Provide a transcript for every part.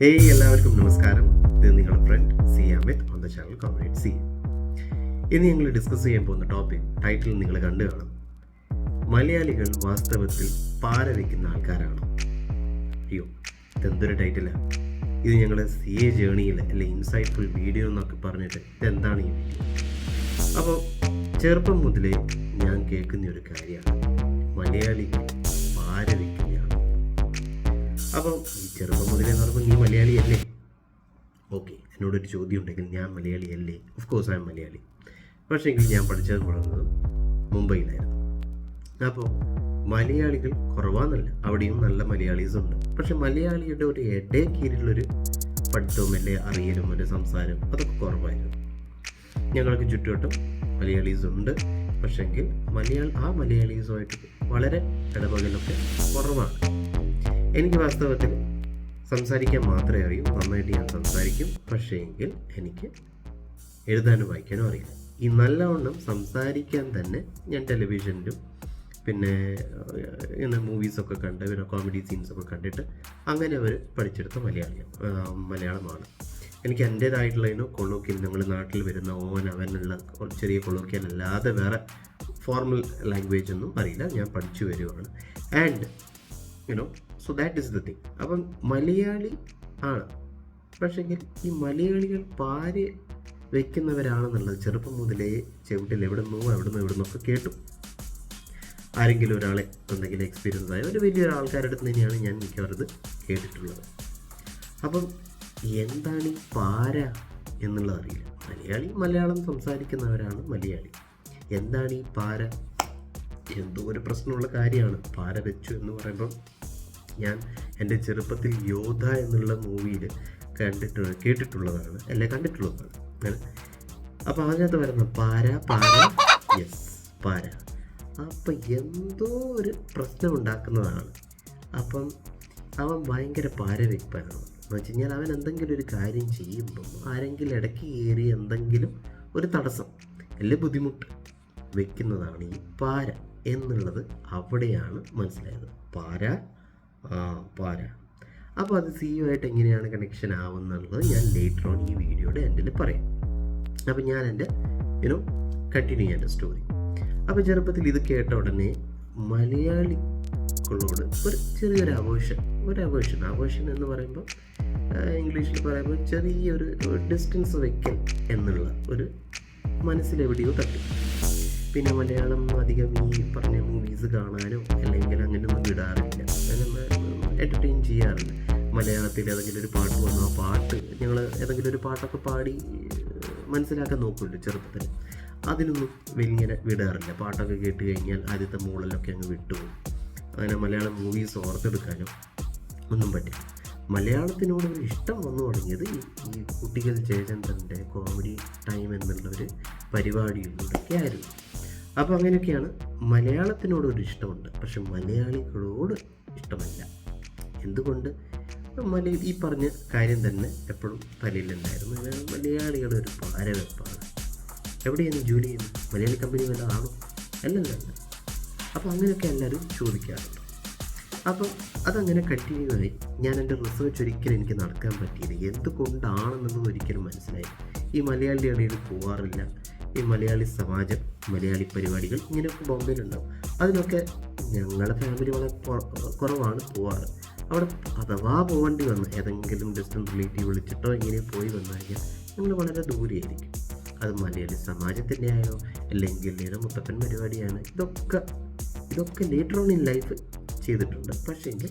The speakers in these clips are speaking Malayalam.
ഏയ് എല്ലാവർക്കും നമസ്കാരം. ഇത് നിങ്ങളുടെ friend C Amit on the channel comrade C ഇന്ന് ഞങ്ങൾ ഡിസ്കസ് ചെയ്യാൻ പോകുന്ന ടോപ്പിക് ടൈറ്റിൽ നിങ്ങൾ കണ്ടു കാണും. മലയാളികൾ വാസ്തവത്തിൽ പാര വയ്ക്കുന്ന ആൾക്കാരാണോ? അയ്യോ ഇതെന്തൊരു ടൈറ്റിലാണ് ഇത് ഞങ്ങളുടെ സി എ ജേണിയിൽ അല്ലെ ഇൻസൈറ്റ്ഫുൾ വീഡിയോ എന്നൊക്കെ പറഞ്ഞിട്ട് ഇതെന്താണ് ഈ വീഡിയോ അപ്പോൾ ചെറുപ്പം മുതലേ ഞാൻ കേൾക്കുന്ന ഒരു കാര്യമാണ്. മലയാളികൾ പാര വയ്ക്കുകയാണ് അപ്പം ചെറുപ്പം മുതലേ എന്ന് പറയുമ്പോൾ നീ മലയാളിയല്ലേ? ഓക്കെ എന്നോടൊരു ചോദ്യം ഉണ്ടെങ്കിൽ ഞാൻ മലയാളിയല്ലേ? Of course am Malayali. പക്ഷേ എങ്കിൽ ഞാൻ പഠിച്ചത് വളർന്നത് മുംബൈയിലായിരുന്നു. അപ്പോൾ മലയാളികൾ കുറവാന്നല്ല അവിടെയും നല്ല മലയാളീസ് ഉണ്ട്. പക്ഷെ മലയാളിയുടെ ഒരു ഇടേ കീഴിലുള്ളൊരു പഠിത്തവും അല്ലെ അറിയലും ഒരു സംസാരം അതൊക്കെ കുറവായിരുന്നു. ഞങ്ങൾക്ക് ചുറ്റുവട്ടം മലയാളീസ് ഉണ്ട്. പക്ഷെങ്കിൽ മലയാള ആ മലയാളീസുമായിട്ട് വളരെ ഇടപെടലൊക്കെ കുറവാണ്. എനിക്ക് വാസ്തവത്തിൽ സംസാരിക്കാൻ മാത്രമേ അറിയൂ. നന്നായിട്ട് ഞാൻ സംസാരിക്കും. പക്ഷേ എങ്കിൽ എനിക്ക് എഴുതാനും വായിക്കാനും അറിയില്ല. ഈ നല്ലവണ്ണം സംസാരിക്കാൻ തന്നെ ഞാൻ ടെലിവിഷനിലും പിന്നെ ഇങ്ങനെ മൂവീസൊക്കെ കണ്ട് പിന്നെ കോമഡി സീൻസൊക്കെ കണ്ടിട്ട് അങ്ങനെ അവർ പഠിച്ചെടുത്ത മലയാളിയാണ് മലയാളമാണ്. എനിക്ക് എന്റേതായിട്ടുള്ളതിനോ കൊളോക്കിയൽ ഞങ്ങൾ നാട്ടിൽ വരുന്ന ഓൻ അവനുള്ള ചെറിയ കൊളോക്കിയൽ അല്ലാതെ വേറെ ഫോർമൽ ലാംഗ്വേജ് ഒന്നും അറിയില്ല. ഞാൻ പഠിച്ചു വരുവാണ്. And you know so that is the thing അപ്പം മലയാളി ആണ്. പക്ഷെങ്കിൽ ഈ മലയാളികൾ പാര് വെക്കുന്നവരാണെന്നുള്ളത് ചെറുപ്പം മുതലേ ചെവിട്ടിൽ എവിടെ നിന്നോ എവിടെ നിന്നോ എവിടെ നിന്നൊക്കെ കേട്ടു. ആരെങ്കിലും ഒരാളെ എന്തെങ്കിലും എക്സ്പീരിയൻസ് ആയ ഒരു വലിയ ആൾക്കാരുടെ അടുത്ത് തന്നെയാണ് ഞാൻ മിക്കവാറും കേട്ടിട്ടുള്ളത്. അപ്പം എന്താണ് ഈ പാര എന്നുള്ളത് അറിയില്ല. മലയാളി മലയാളം സംസാരിക്കുന്നവരാണ് മലയാളി. എന്താണ് ഈ പാര? എന്തോ ഒരു പ്രശ്നമുള്ള കാര്യമാണ്. പാര വെച്ചു എന്ന് പറയുമ്പം ഞാൻ എന്റെ ചെറുപ്പത്തിൽ യോധ എന്നുള്ള മൂവിയിൽ കണ്ടിട്ട് കേട്ടിട്ടുള്ളതാണ് അല്ലെ? കണ്ടിട്ടുള്ളതാണ്. അപ്പം അപ്പോൾ അതിനകത്ത് വരുന്ന പാര പാര യെസ് പാര. അപ്പം എന്തോ ഒരു പ്രശ്നം ഉണ്ടാക്കുന്നതാണ്. അപ്പം അവൻ ഭയങ്കര പാര വെപ്പാനാണ് എന്ന് വെച്ച് കഴിഞ്ഞാൽ അവൻ എന്തെങ്കിലും ഒരു കാര്യം ചെയ്യുമ്പം ആരെങ്കിലും ഇടയ്ക്ക് കയറി എന്തെങ്കിലും ഒരു തടസ്സം അല്ലെ ബുദ്ധിമുട്ട് വെക്കുന്നതാണ് ഈ പാര എന്നുള്ളത് അവിടെയാണ് മനസ്സിലായത്. പാര പാര. അപ്പോൾ അത് സി യു ആയിട്ട് എങ്ങനെയാണ് കണക്ഷൻ ആവുന്നുള്ളത് ഞാൻ ലേറ്റർ ഓൺ ഈ വീഡിയോയുടെ എൻഡിൽ പറയാം. അപ്പോൾ ഞാൻ എന്റെ യുനോ കണ്ടിന്യൂ ചെയ്യാൻ സ്റ്റോറി അപ്പോൾ ചെറുപ്പത്തിൽ ഇത് കേട്ട ഉടനെ മലയാളികളോട് ഒരു ചെറിയൊരു അവേഷൻ ഒരു അവേഷൻ അവേഷൻ എന്ന് പറയുമ്പോൾ ഇംഗ്ലീഷിൽ പറയുമ്പോൾ ചെറിയൊരു ഡിസ്റ്റൻസ് വെക്കൽ എന്നുള്ള ഒരു മനസ്സിലെവിടെയോ തട്ടി. പിന്നെ മലയാളം അധികം ഈ പറഞ്ഞ മൂവീസ് കാണാനോ അല്ലെങ്കിൽ അങ്ങനെയൊന്നും വിടാറില്ല. എന്റർടൈൻ ചെയ്യാറുണ്ട്. മലയാളത്തിൽ ഏതെങ്കിലും ഒരു പാട്ട് വന്നു ആ പാട്ട് ഞങ്ങൾ ഏതെങ്കിലും ഒരു പാട്ടൊക്കെ പാടി മനസ്സിലാക്കാൻ നോക്കുന്നുണ്ട് ചെറുപ്പത്തിൽ അതിനൊന്നും വലിങ്ങനെ വിടാറില്ല. പാട്ടൊക്കെ കേട്ട് കഴിഞ്ഞാൽ ആദ്യത്തെ മൂളലൊക്കെ അങ്ങ് വിട്ടുപോകും അങ്ങനെ മലയാളം മൂവീസ് ഓർത്തെടുക്കാനോ ഒന്നും പറ്റില്ല. മലയാളത്തിനോട് ഒരു ഇഷ്ടം വന്നു തുടങ്ങിയത് ഈ ഈ കുട്ടികൾ ജയചന്ദ്രന്റെ കോമഡി ടൈം എന്നുള്ള ഒരു പരിപാടിയിലൂടെയൊക്കെ ആയിരുന്നു. അപ്പോൾ അങ്ങനെയൊക്കെയാണ് മലയാളത്തിനോട് ഒരു ഇഷ്ടമുണ്ട്. പക്ഷെ മലയാളികളോട് ഇഷ്ടമല്ല. എന്തുകൊണ്ട്? മല ഈ പറഞ്ഞ കാര്യം തന്നെ എപ്പോഴും തലയിലുണ്ടായിരുന്നു മലയാളികളുടെ ഒരു പാരവെപ്പാണ്. എവിടെയാണ് ജോലി ചെയ്യുന്നത്? മലയാളി കമ്പനി വല്ല ആണോ? അല്ലല്ല അപ്പോൾ അങ്ങനെയൊക്കെ എല്ലാവരും ചോദിക്കാറുണ്ട്. അപ്പം അതങ്ങനെ കണ്ടിന്യൂ ആയി ഞാൻ എന്റെ റിസർച്ച് ഒരിക്കലും എനിക്ക് നടക്കാൻ പറ്റിയില്ല. എന്തുകൊണ്ടാണെന്നൊന്നും ഒരിക്കലും മനസ്സിലായി ഈ മലയാളിയുടെ ഇടയിൽ പോകാറില്ല ഈ മലയാളി സമാജം മലയാളി പരിപാടികൾ ഇങ്ങനെയൊക്കെ ബോംബെയിലുണ്ടാവും. അതിനൊക്കെ ഞങ്ങളുടെ ഫാമിലി വളരെ കുറവാണ് പോവാറ്. അവിടെ അഥവാ പോകേണ്ടി വന്ന ഏതെങ്കിലും ഡിസ്റ്റൻസ് റിലേറ്റീവ് വിളിച്ചിട്ടോ ഇങ്ങനെ പോയി വന്നു കഴിഞ്ഞാൽ ഞങ്ങൾ വളരെ ദൂരെയായിരിക്കും. അത് മലയാളി സമാജത്തിന്റെ ആയോ അല്ലെങ്കിൽ ഏതോ മുത്തപ്പൻ പരിപാടിയാണ്. ഇതൊക്കെ ഇതൊക്കെ ലേറ്റർ ഓൺ ഇൻ ലൈഫ് ചെയ്തിട്ടുണ്ട്. പക്ഷേ പക്ഷേങ്കിൽ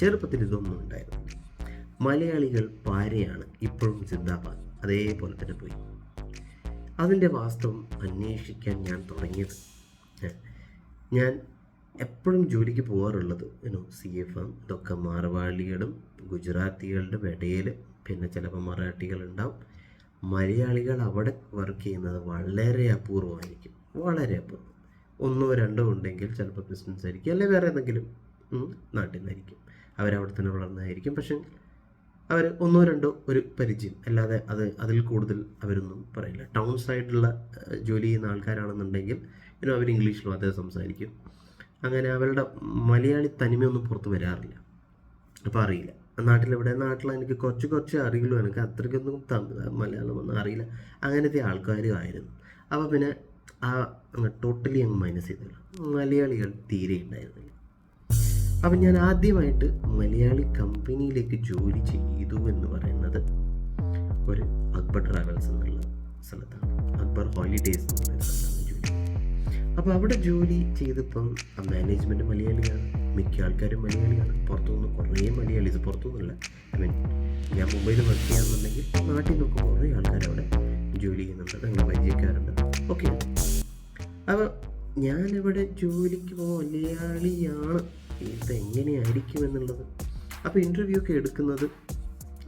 ചെറുപ്പത്തിൽ ഇതൊന്നും ഉണ്ടായിരുന്നു മലയാളികൾ പാരയാണ് ഇപ്പോഴും സിന്ദാബാദ് അതേപോലെ തന്നെ പോയി. അതിന്റെ വാസ്തവം അന്വേഷിക്കാൻ ഞാൻ തുടങ്ങിയത്. ഞാൻ എപ്പോഴും ജോലിക്ക് പോകാറുള്ളത് യുനോ സി എഫ് എം ഇതൊക്കെ മാർവാളികളും ഗുജറാത്തികളുടെ ഇടയിൽ പിന്നെ ചിലപ്പോൾ മറാഠികളുണ്ടാവും. മലയാളികൾ അവിടെ വർക്ക് ചെയ്യുന്നത് വളരെ അപൂർവമായിരിക്കും വളരെ അപൂർവം. ഒന്നോ രണ്ടോ ഉണ്ടെങ്കിൽ ചിലപ്പോൾ ബിസിനസ് ആയിരിക്കും അല്ലെങ്കിൽ വേറെ ഏതെങ്കിലും നാട്ടിൽ നിന്നായിരിക്കും. അവരവിടെ തന്നെ വളർന്നതായിരിക്കും പക്ഷെ അവർ ഒന്നോ രണ്ടോ ഒരു പരിചയം അല്ലാതെ അത് അതിൽ കൂടുതൽ അവരൊന്നും പറയില്ല. ടൗൺ സൈഡിലുള്ള ജോലി ചെയ്യുന്ന ആൾക്കാരാണെന്നുണ്ടെങ്കിൽ ഇനോ അവർ ഇംഗ്ലീഷിൽ മാത്രമേ സംസാരിക്കും. അങ്ങനെ അവരുടെ മലയാളി തനിമയൊന്നും പുറത്ത് വരാറില്ല. അപ്പോൾ അറിയില്ല. നാട്ടിലെവിടെ? നാട്ടിൽ എനിക്ക് കുറച്ച് കുറച്ച് അറിയുള്ളൂ. എനിക്ക് അത്രയ്ക്കൊന്നും തമിഴ് മലയാളം ഒന്നും അറിയില്ല. അങ്ങനത്തെ ആൾക്കാരും ആയിരുന്നു. അപ്പോൾ പിന്നെ ആ ടോട്ടലി അങ്ങ് മൈനസ് ചെയ്തില്ല മലയാളികൾ തീരെ ഉണ്ടായിരുന്നില്ല. അപ്പം ഞാൻ ആദ്യമായിട്ട് മലയാളി കമ്പനിയിലേക്ക് ജോലി ചെയ്തു എന്ന് പറയുന്നത് ഒരു അക്ബർ ട്രാവൽസ് എന്നുള്ള സ്ഥലത്താണ്. അക്ബർ ഹോളിഡേയ്സ് എന്നുള്ള സ്ഥലത്താണ്. അപ്പോൾ അവിടെ ജോലി ചെയ്തപ്പം മാനേജ്മെന്റ് മലയാളിയാണ്. മിക്ക ആൾക്കാരും മലയാളിയാണ്. പുറത്തുനിന്ന് കുറേ മലയാളീസ് പുറത്തുനിന്നല്ല. ഐ മീൻ ഞാൻ മുംബൈയിൽ വർക്ക് ചെയ്യാന്നുണ്ടെങ്കിൽ നാട്ടിൽ നിന്നൊക്കെ കുറേ ആൾക്കാർ അവിടെ ജോലി ചെയ്യുന്നുണ്ട്. ഞങ്ങൾ പരിചയക്കാരുണ്ട്. ഓക്കെ അപ്പോൾ ഞാനിവിടെ ജോലിക്ക് പോകുമ്പോൾ മലയാളിയാണ്. ഇത് എങ്ങനെയായിരിക്കും എന്നുള്ളത്. അപ്പോൾ ഇന്റർവ്യൂ ഒക്കെ എടുക്കുന്നത്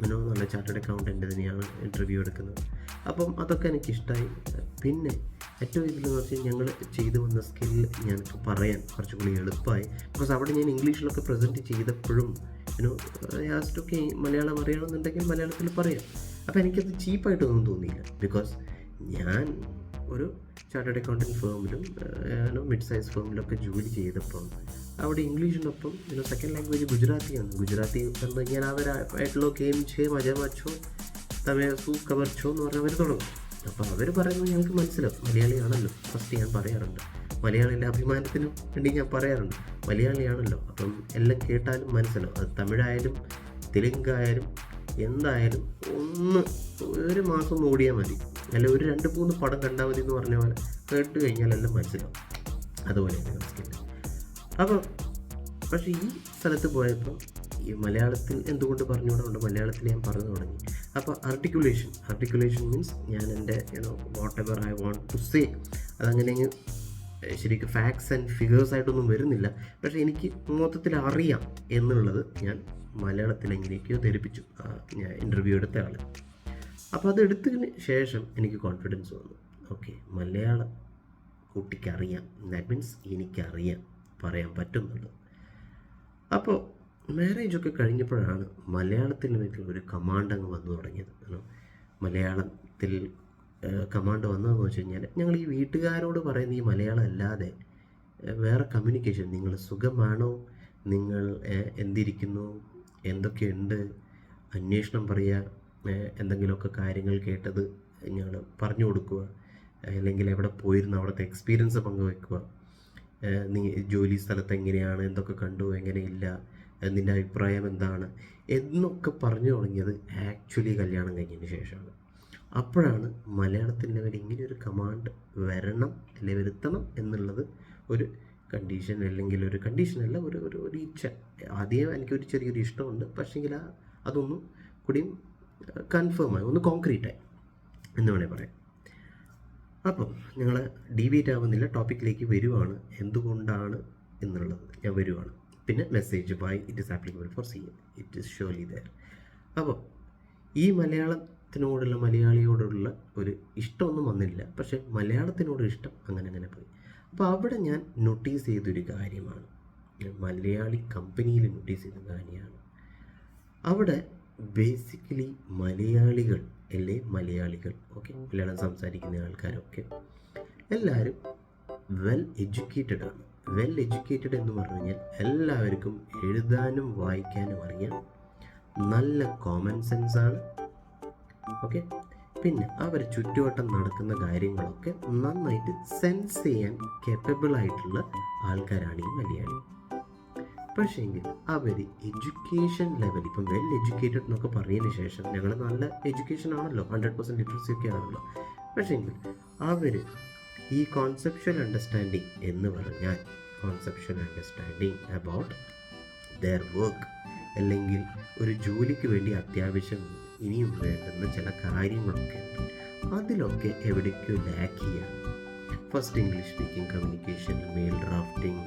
മനോ നല്ല ചാർട്ടേഡ് അക്കൗണ്ടന്റ് തന്നെയാണ് ഇന്റർവ്യൂ എടുക്കുന്നത്. അപ്പം അതൊക്കെ എനിക്കിഷ്ടമായി പിന്നെ ഏറ്റവും ഇതിലെന്ന് വെച്ചാൽ ഞങ്ങൾ ചെയ്തു വന്ന സ്കില്ല് ഞങ്ങൾക്ക് പറയാൻ കുറച്ചും കൂടി എളുപ്പമായി. ബിക്കോസ് അവിടെ ഞാൻ ഇംഗ്ലീഷിലൊക്കെ പ്രസന്റ് ചെയ്തപ്പോഴും യുനോ ലാസ്റ്റൊക്കെ മലയാളം അറിയണമെന്നുണ്ടെങ്കിൽ മലയാളത്തിൽ പറയാം. അപ്പോൾ എനിക്കത് ചീപ്പായിട്ടൊന്നും തോന്നിയില്ല. ബിക്കോസ് ഞാൻ ഒരു ചാർട്ടേഡ് അക്കൗണ്ടന്റ് ഫേമിലും മിഡ് സൈസ് ഫേമിലൊക്കെ ജോലി ചെയ്തപ്പം അവിടെ ഇംഗ്ലീഷിനൊപ്പം പിന്നെ സെക്കൻഡ് ലാംഗ്വേജ് ഗുജറാത്തിയാണ്. ഗുജറാത്തി പറഞ്ഞു ഞാൻ അവരായിട്ടുള്ള ഗെയിം ചെയ്യും അജമാച്ചോ മച്ചോ തമേ സൂ കവർച്ചോ എന്ന് അവർ തുടങ്ങും. അപ്പോൾ അവർ പറയുന്നത് ഞങ്ങൾക്ക് മനസ്സിലാവും. മലയാളിയാണല്ലോ. ഫസ്റ്റ് ഞാൻ പറയാറുണ്ട്. മലയാളിയുടെ അഭിമാനത്തിന് വേണ്ടി ഞാൻ പറയാറുണ്ട്. മലയാളിയാണല്ലോ. അപ്പം എല്ലാം കേട്ടാലും മനസ്സിലാവും. അത് തമിഴായാലും തെലുങ്കായാലും എന്തായാലും ഒന്ന് ഒരു മാസം ഓടിയാൽ മതി. അല്ല ഒരു രണ്ട് മൂന്ന് പടം കണ്ടാൽ മതി എന്ന് പറഞ്ഞ പോലെ കേട്ട് കഴിഞ്ഞാൽ എല്ലാം മനസ്സിലാവും. അതുപോലെയാണ് സ്കില്ല് അപ്പോൾ പക്ഷേ ഈ സ്ഥലത്ത് പോയപ്പോൾ ഈ മലയാളത്തിൽ എന്തുകൊണ്ട് പറഞ്ഞുകൂടെ മലയാളത്തിൽ ഞാൻ പറഞ്ഞു തുടങ്ങി. അപ്പോൾ ആർട്ടിക്കുലേഷൻ ആർട്ടിക്കുലേഷൻ മീൻസ് ഞാൻ എന്റെ you know whatever I want to say അതങ്ങനെ ശരിക്കും ഫാക്ട്സ് ആൻഡ് ഫിഗേഴ്സ് ആയിട്ടൊന്നും വരുന്നില്ല. പക്ഷേ എനിക്ക് മൊത്തത്തിൽ അറിയാം എന്നുള്ളത് ഞാൻ മലയാളത്തിൽ എങ്ങനെയൊക്കെയോ ധരിപ്പിച്ചു ഇന്റർവ്യൂ എടുത്ത ആൾ അപ്പോൾ അത് എടുത്തതിന് ശേഷം എനിക്ക് കോൺഫിഡൻസ് വന്നു. ഓക്കെ മലയാളം കുട്ടിക്കറിയാം. ദാറ്റ് മീൻസ് എനിക്കറിയാം പറയാൻ പറ്റുന്നുള്ളത്. അപ്പോൾ മാരേജ് ഒക്കെ കഴിഞ്ഞപ്പോഴാണ് മലയാളത്തിൽ വേണ്ടിയുള്ള ഒരു കമാൻഡ് അങ്ങ് വന്നു തുടങ്ങിയത്. കാരണം മലയാളത്തിൽ കമാൻഡ് വന്നതെന്ന് വെച്ച് കഴിഞ്ഞാൽ ഞങ്ങൾ ഈ വീട്ടുകാരോട് പറയുന്ന ഈ മലയാളം അല്ലാതെ വേറെ കമ്മ്യൂണിക്കേഷൻ നിങ്ങൾ സുഖമാണോ? നിങ്ങൾ എന്തിരിക്കുന്നു? എന്തൊക്കെയുണ്ട്? അന്വേഷണം പറയുക എന്തെങ്കിലുമൊക്കെ കാര്യങ്ങൾ കേട്ടത് ഞങ്ങൾ പറഞ്ഞു കൊടുക്കുക അല്ലെങ്കിൽ എവിടെ പോയിരുന്നു അവിടുത്തെ എക്സ്പീരിയൻസ് പങ്കുവെക്കുക. നീ ജോലി സ്ഥലത്ത് എങ്ങനെയാണ്? എന്തൊക്കെ കണ്ടു? എങ്ങനെയില്ല? നിന്റെ അഭിപ്രായം എന്താണ്? എന്നൊക്കെ പറഞ്ഞു തുടങ്ങിയത് ആക്ച്വലി കല്യാണം കഴിഞ്ഞതിന് ശേഷമാണ്. അപ്പോഴാണ് മലയാളത്തിന്റെ മേലെ ഇങ്ങനെ ഒരു കമാൻഡ് വരണം അല്ലെ വരുത്തണം എന്നുള്ളത് ഒരു കണ്ടീഷൻ അല്ലെങ്കിൽ ഒരു കണ്ടീഷൻ അല്ല ഒരു ഒരു ഒരു ഇച്ഛ. ആദ്യം എനിക്കൊരു ചെറിയൊരു ഇഷ്ടമുണ്ട് പക്ഷേങ്കിൽ ആ അതൊന്നും കൂടിയും കൺഫേം ആയി ഒന്ന് കോൺക്രീറ്റായി എന്ന് വേണേൽ പറയാം. അപ്പം ഞങ്ങൾ ഡീവിയേറ്റ് ആവുന്നില്ല ടോപ്പിക്കിലേക്ക് വരുവാണ്. എന്തുകൊണ്ടാണ് എന്നുള്ളത് ഞാൻ വരുവാണ്. പിന്നെ message by it is applicable for C M it is surely there അപ്പോൾ ഈ മലയാളത്തിനോടുള്ള മലയാളിയോടുള്ള ഒരു ഇഷ്ടമൊന്നും വന്നില്ല. പക്ഷേ മലയാളത്തിനോട് ഇഷ്ടം അങ്ങനെ അങ്ങനെ പോയി. അപ്പോൾ അവിടെ ഞാൻ നോട്ടീസ് ചെയ്തൊരു കാര്യമാണ്. മലയാളി കമ്പനിയിൽ നോട്ടീസ് ചെയ്ത കാര്യമാണ്. അവിടെ ബേസിക്കലി മലയാളികൾ അല്ലേ? മലയാളികൾ ഓക്കെ മലയാളം സംസാരിക്കുന്ന ആൾക്കാരൊക്കെ എല്ലാവരും വെൽ എഡ്യൂക്കേറ്റഡ് ആണ്. വെൽ എഡ്യൂക്കേറ്റഡ് എന്ന് പറഞ്ഞു കഴിഞ്ഞാൽ എല്ലാവർക്കും എഴുതാനും വായിക്കാനും അറിയാം. നല്ല കോമൺ സെൻസ് ആണ്. ഓക്കെ പിന്നെ അവർ ചുറ്റുവട്ടം നടക്കുന്ന കാര്യങ്ങളൊക്കെ നന്നായിട്ട് സെൻസ് ചെയ്യാൻ കേപ്പബിൾ ആയിട്ടുള്ള ആൾക്കാരാണ് ഈ മലയാളി. പക്ഷേങ്കിൽ അവർ എഡ്യൂക്കേഷൻ ലെവൽ ഇപ്പം വെൽ എഡ്യൂക്കേറ്റഡ് എന്നൊക്കെ പറഞ്ഞതിന് ശേഷം ഞങ്ങൾ നല്ല എഡ്യൂക്കേഷൻ ആണല്ലോ. ഹൺഡ്രഡ് പെർസെന്റ് ലിറ്ററസി ഒക്കെ ആണല്ലോ. പക്ഷേങ്കിൽ അവർ ഈ കോൺസെപ്ഷ്യൽ അണ്ടർസ്റ്റാൻഡിങ് എന്ന് പറഞ്ഞാൽ conceptual understanding about their work അല്ലെങ്കിൽ ഒരു ജോലിക്ക് വേണ്ടി അത്യാവശ്യം ഇനിയും വേണ്ടുന്ന ചില കാര്യങ്ങളൊക്കെ ഉണ്ട്. അതിലൊക്കെ എവിടേക്കോ ലാക്ക് ചെയ്യാണ് first English speaking communication mail drafting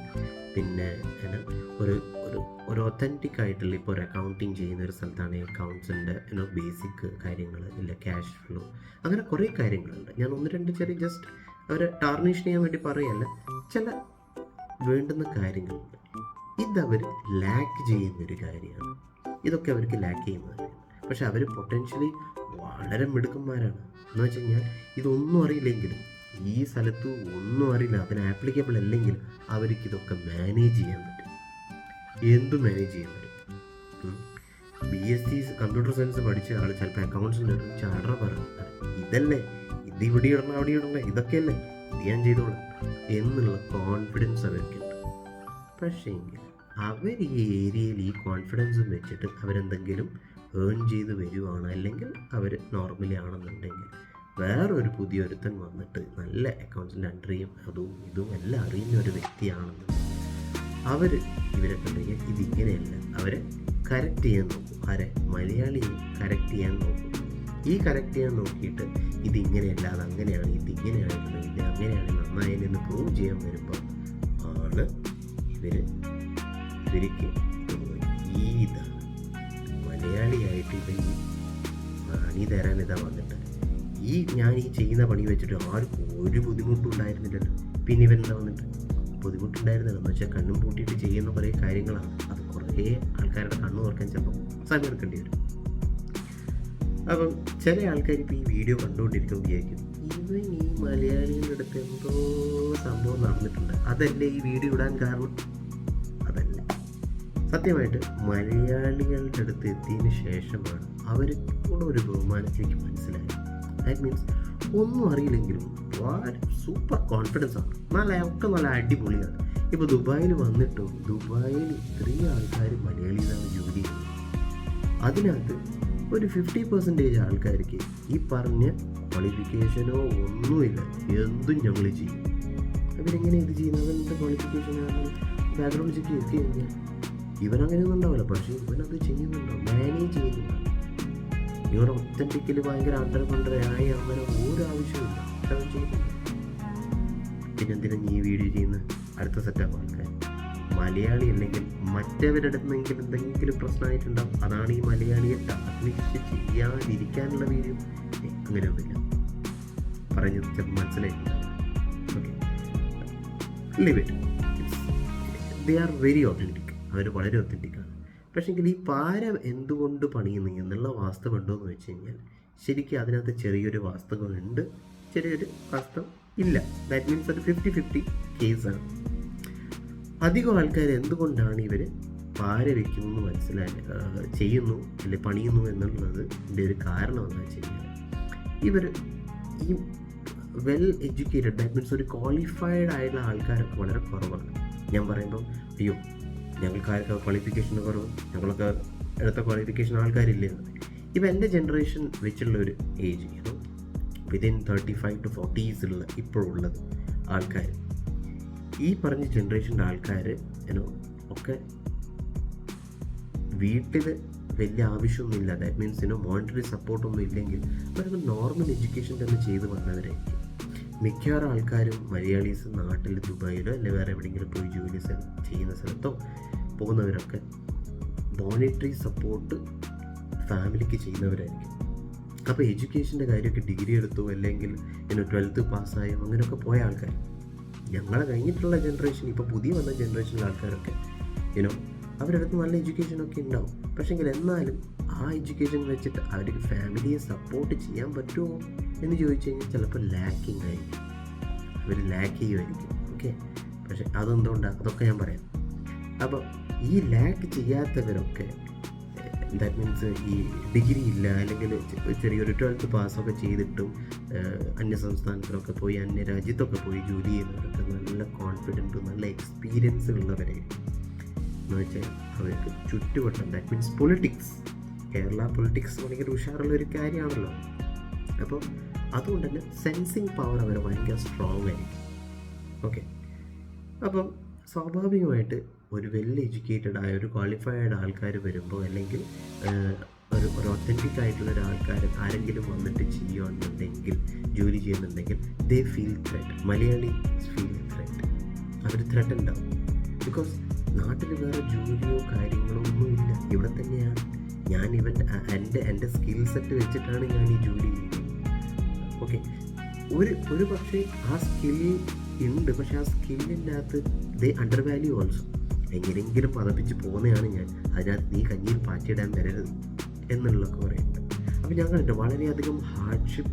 പിന്നെ എന്നാ ഒരു ഒരു ഒരു ഒത്തന്റിക് ആയിട്ടുള്ള ഇപ്പോൾ ഒരു അക്കൗണ്ടിങ് ചെയ്യുന്ന ഒരു സ്ഥലത്താണ് അക്കൗണ്ട്സിന്റെ എന്നോ ബേസിക് കാര്യങ്ങൾ ഇല്ല ക്യാഷ് ഫ്ലോ അങ്ങനെ കുറേ കാര്യങ്ങളുണ്ട്. ഞാൻ ഒന്ന് രണ്ട് ചെറിയ ജസ്റ്റ് അവരെ ടാർണിഷ് ചെയ്യാൻ വേണ്ടി പറയല്ല. ചില വേണ്ടുന്ന കാര്യങ്ങളുണ്ട്. ഇതവർ ലാക്ക് ചെയ്യുന്നൊരു കാര്യമാണ്. ഇതൊക്കെ അവർക്ക് ലാക്ക് ചെയ്യുന്ന കാര്യമാണ് പക്ഷെ അവർ പൊട്ടൻഷ്യലി വളരെ മിടുക്കന്മാരാണ്. എന്ന് വെച്ച് കഴിഞ്ഞാൽ ഇതൊന്നും അറിയില്ലെങ്കിലും ഈ സ്ഥലത്ത് ഒന്നും അറിയില്ല അതിന് ആപ്ലിക്കബിൾ അല്ലെങ്കിൽ അവർക്ക് ഇതൊക്കെ മാനേജ് ചെയ്യാൻ പറ്റും. എന്തും മാനേജ് ചെയ്യാൻ പറ്റും? B S C computer science പഠിച്ച ആൾ ചിലപ്പോൾ അക്കൗണ്ട്സിന്റെ ചാടറ പറയും. ഇതല്ലേ? ഇത് ഇവിടെ ഇടണം അവിടെ ഇടണം. ഇതൊക്കെയല്ലേ ഇത് ഞാൻ ചെയ്തോളാം എന്നുള്ള കോൺഫിഡൻസ് അവർക്കുണ്ട് പക്ഷേ അവർ ഈ ഏരിയയിൽ ഈ കോൺഫിഡൻസും വെച്ചിട്ട് അവരെന്തെങ്കിലും ഏൺ ചെയ്ത് വരുവാണ്? അല്ലെങ്കിൽ അവർ നോർമലി ആണെന്നുണ്ടെങ്കിൽ വേറൊരു പുതിയൊരുത്തൻ വന്നിട്ട് നല്ല അക്കൗണ്ട്സിന്റെ അണ്ടറിയും അതും ഇതും എല്ലാം അറിയുന്ന ഒരു വ്യക്തിയാണെന്ന് അവർ ഇവരെ കണ്ടെങ്കിൽ ഇതിങ്ങനെയല്ല. അവരെ കറക്റ്റ് ചെയ്യാൻ നോക്കും. ആരെ മലയാളിയെ കറക്റ്റ് ചെയ്യാൻ നോക്കും. ഈ കറക്റ്റ് ചെയ്യാൻ നോക്കിയിട്ട് ഇതിങ്ങനെയല്ല അത് അങ്ങനെയാണ് ഇതിങ്ങനെയാണ് ഇത് അങ്ങനെയാണ് നന്നായി എന്ന് പ്രൂവ് ചെയ്യാൻ വരുമ്പോൾ ആണ് ഇവർ ഇവർക്ക് ഈ മലയാളിയായിട്ട് ഇവർ ഈ പണി തരാൻ ഇതാ വന്നിട്ട്. ഈ ഞാൻ ഈ ചെയ്യുന്ന പണി വെച്ചിട്ട് ആർക്കും ഒരു ബുദ്ധിമുട്ടും ഉണ്ടായിരുന്നില്ലല്ലോ. പിന്നെ ഇവരെന്താ വന്നിട്ട്? ബുദ്ധിമുട്ടുണ്ടായിരുന്നില്ല. എന്ന് വെച്ചാൽ കണ്ണും പൂട്ടിയിട്ട് ചെയ്യുന്ന കുറേ കാര്യങ്ങളാണ് അത് കുറേ ആൾക്കാരുടെ കണ്ണു തുറക്കാൻ ചിലപ്പോൾ സമയം എടുക്കേണ്ടി വരും. അപ്പം ചില ആൾക്കാർ ഇപ്പോൾ ഈ വീഡിയോ കണ്ടുകൊണ്ടിരിക്കുമ്പോൾ വിചാരിക്കും ഇവൻ ഈ മലയാളികളുടെ അടുത്ത് എന്തോ സംഭവം നടന്നിട്ടുണ്ട്. അതല്ലേ ഈ വീഡിയോ ഇടാൻ കാരണം? അതല്ല. സത്യമായിട്ട് മലയാളികളുടെ അടുത്ത് എത്തിയതിന് ശേഷമാണ് അവർക്കുള്ള ഒരു ബഹുമാനത്തിലേക്ക് മനസ്സിലായത്. ദാറ്റ് മീൻസ് ഒന്നും അറിയില്ലെങ്കിലും വളരെ സൂപ്പർ കോൺഫിഡൻസ് ആണ്. നല്ല ഒക്കെ നല്ല അടിപൊളിയാണ്. ഇപ്പോൾ ദുബായിൽ വന്നിട്ടും ദുബായിൽ ഇത്രയും ആൾക്കാർ മലയാളിയിലാണ് ജോലി ചെയ്യുന്നത്. അതിനകത്ത് ഒരു ഫിഫ്റ്റി പെർസെന്റേജ് ആൾക്കാർക്ക് ഈ പറഞ്ഞ ക്വാളിഫിക്കേഷനോ ഒന്നുമില്ല. എന്തും ഞങ്ങൾ ചെയ്യും. അവരെങ്ങനെ ഇത് ചെയ്യുന്നത്? എന്താ ക്വാളിഫിക്കേഷനാണ് ബാക്ക്ഗ്രൗണ്ട് ചെക്ക് ചെയ്ത് കഴിഞ്ഞാൽ ഇവൻ അങ്ങനെയൊന്നും ഉണ്ടാവില്ല. പക്ഷേ ഇവനത് ചെയ്യുന്നുണ്ടോ? മാനേജ് ചെയ്യുന്നുണ്ടോ? ഇവരുടെ ഒത്തന്റിക്കൽ ഭയങ്കര കൊണ്ടരായി അങ്ങനെ ഒരു ആവശ്യമില്ല അവൻ ചെയ്യുന്നുണ്ട്? പിന്നെന്തിനാ നീ വീഡിയോ ചെയ്യുന്ന? അടുത്ത സെറ്റപ്പ് ആൾക്കാർ മലയാളി അല്ലെങ്കിൽ മറ്റവരുടെ അടുത്തെങ്കിലും എന്തെങ്കിലും പ്രശ്നമായിട്ടുണ്ടാവും അതാണ് ഈ മലയാളിയെ ടാർഗറ്റ് ചെയ്യാതിരിക്കാനുള്ള വീഡിയോ. അങ്ങനെയൊന്നുമില്ല പറഞ്ഞു മനസ്സിലായിട്ടില്ല. Okay they are very authentic അവർ വളരെ ഒത്തന്റിക് ആണ്. ഈ പാര എന്തുകൊണ്ട് പണിയുന്നു എന്നുള്ള വാസ്തവം ഉണ്ടോ എന്ന് വെച്ച് കഴിഞ്ഞാൽ ശരിക്കും അതിനകത്ത് ചെറിയൊരു വാസ്തവം ഉണ്ട് ചെറിയൊരു വാസ്തവം ഇല്ല. ദാറ്റ് മീൻസ് അത് ഫിഫ്റ്റി ഫിഫ്റ്റി കേസാണ് അധികം ആൾക്കാർ എന്തുകൊണ്ടാണ് ഇവർ പാര എന്ന് മനസ്സിലായി ചെയ്യുന്നു അല്ലെ പണിയുന്നു എന്നുള്ളത് ഇതിന്റെ ഒരു കാരണം എന്താ വെച്ച് കഴിഞ്ഞാൽ ഇവർ ഈ വെൽ എഡ്യൂക്കേറ്റഡ് ദാറ്റ് മീൻസ് ഒരു ക്വാളിഫൈഡ് ആയിട്ടുള്ള ആൾക്കാരൊക്കെ വളരെ കുറവാണ്. ഞാൻ പറയുമ്പോൾ അയ്യോ ഞങ്ങൾക്കാർക്ക് ക്വാളിഫിക്കേഷൻ കുറവ് ഞങ്ങളൊക്കെ എടുത്ത ക്വാളിഫിക്കേഷൻ ആൾക്കാരില്ല? ഇപ്പം എന്റെ ജനറേഷൻ വെച്ചുള്ള ഒരു age within thirty five to ഫോർട്ടീസിലുള്ള ഇപ്പോഴുള്ളത് ആൾക്കാർ ഈ പറഞ്ഞ ജനറേഷന്റെ ആൾക്കാർ ഏനോ ഒക്കെ വീട്ടിൽ വലിയ ആവശ്യമൊന്നുമില്ല. ദാറ്റ് മീൻസ് ഇനോ മോണിറ്ററി സപ്പോർട്ടൊന്നും ഇല്ലെങ്കിൽ അവരൊക്കെ നോർമൽ എഡ്യൂക്കേഷൻ തന്നെ ചെയ്ത് വന്നവരായിരിക്കും. മിക്കവാറും ആൾക്കാരും മലയാളീസ് നാട്ടിൽ ദുബായിലോ അല്ലെങ്കിൽ വേറെ എവിടെയെങ്കിലും പോയി ജോലി ചെയ്യുന്ന സ്ഥലത്തോ പോകുന്നവരൊക്കെ മോണിറ്ററി സപ്പോർട്ട് ഫാമിലിക്ക് ചെയ്യുന്നവരായിരിക്കും. അപ്പോൾ എഡ്യൂക്കേഷന്റെ കാര്യമൊക്കെ ഡിഗ്രി എടുത്തു അല്ലെങ്കിൽ ഇനോ ട്വൽത്ത് പാസ്സായോ അങ്ങനെയൊക്കെ പോയ ആൾക്കാർ ഞങ്ങളെ കഴിഞ്ഞിട്ടുള്ള ജനറേഷൻ ഇപ്പോൾ പുതിയ വന്ന ജനറേഷനിലെ ആൾക്കാരൊക്കെ യുനോ അവരടുത്ത് നല്ല എഡ്യൂക്കേഷനൊക്കെ ഉണ്ടാവും. പക്ഷെങ്കിൽ എന്നാലും ആ എഡ്യൂക്കേഷൻ വെച്ചിട്ട് അവർക്ക് ഫാമിലിയെ സപ്പോർട്ട് ചെയ്യാൻ പറ്റുമോ എന്ന് ചോദിച്ചു കഴിഞ്ഞാൽ ചിലപ്പോൾ ലാക്കിംഗ് ആയിരിക്കും. അവർ ലാക്ക് ചെയ്യുമായിരിക്കും ഓക്കെ പക്ഷെ അതെന്തുകൊണ്ടാണ് അതൊക്കെ ഞാൻ പറയാം. അപ്പോൾ ഈ ലാക്ക് ചെയ്യാത്തവരൊക്കെ ദാറ്റ് മീൻസ് ഈ ഡിഗ്രി ഇല്ല അല്ലെങ്കിൽ ചെറിയൊരു ട്വൽത്ത് പാസ്സൊക്കെ ചെയ്തിട്ടും അന്യ സംസ്ഥാനത്തിലൊക്കെ പോയി അന്യ രാജ്യത്തൊക്കെ പോയി ജോലി ചെയ്യുന്നവരൊക്കെ നല്ല കോൺഫിഡന്റും നല്ല എക്സ്പീരിയൻസ് ഉള്ളവരായിരിക്കും. എന്ന് വെച്ചാൽ അവർക്ക് ചുറ്റുവട്ടം that means politics Kerala politics ഭയങ്കര ഉഷാറുള്ള ഒരു കാര്യമാണല്ലോ. അപ്പോൾ അതുകൊണ്ട് തന്നെ സെൻസിങ് പവർ അവർ ഭയങ്കര സ്ട്രോങ് ആയിരിക്കും. ഓക്കെ അപ്പം സ്വാഭാവികമായിട്ട് ഒരു വെൽ എഡ്യൂക്കേറ്റഡ് ആയ ഒരു ക്വാളിഫൈഡ് ആൾക്കാർ വരുമ്പോൾ അല്ലെങ്കിൽ ഒരു ഒരു ഒത്തന്റിക് ആയിട്ടുള്ള ഒരാൾക്കാർ ആരെങ്കിലും വന്നിട്ട് ചെയ്യുകയാണെന്നുണ്ടെങ്കിൽ ജോലി ചെയ്യുന്നുണ്ടെങ്കിൽ they feel threat Malayali feel threat our threat ഉണ്ടാവും. ബിക്കോസ് നാട്ടിൽ വേറെ ജോലിയോ കാര്യങ്ങളോ ഒന്നുമില്ല. ഇവിടെ തന്നെയാണ്. ഞാൻ ഇവൻ എന്റെ എന്റെ സ്കിൽ സെറ്റ് വെച്ചിട്ടാണ് ഞാൻ ഈ ജോലി ചെയ്യുന്നത്. ഓക്കെ ഒരു ഒരു പക്ഷേ ആ സ്കിൽ ഉണ്ട്. പക്ഷെ ആ സ്കില്ലിന്റെ അകത്ത് ദേ അണ്ടർ വാല്യൂ ഓൾസോ എങ്ങനെയെങ്കിലും പതപ്പിച്ച് പോകുന്നതാണ് ഞാൻ. അതിനകത്ത് നീ കഞ്ഞിയിൽ പാറ്റിയിടാൻ വരരുത്. എന്നുള്ളതൊക്കെ പറയുന്നത്. അപ്പോൾ ഞാൻ കണ്ടിട്ട് വളരെയധികം ഹാർഡ്ഷിപ്പ്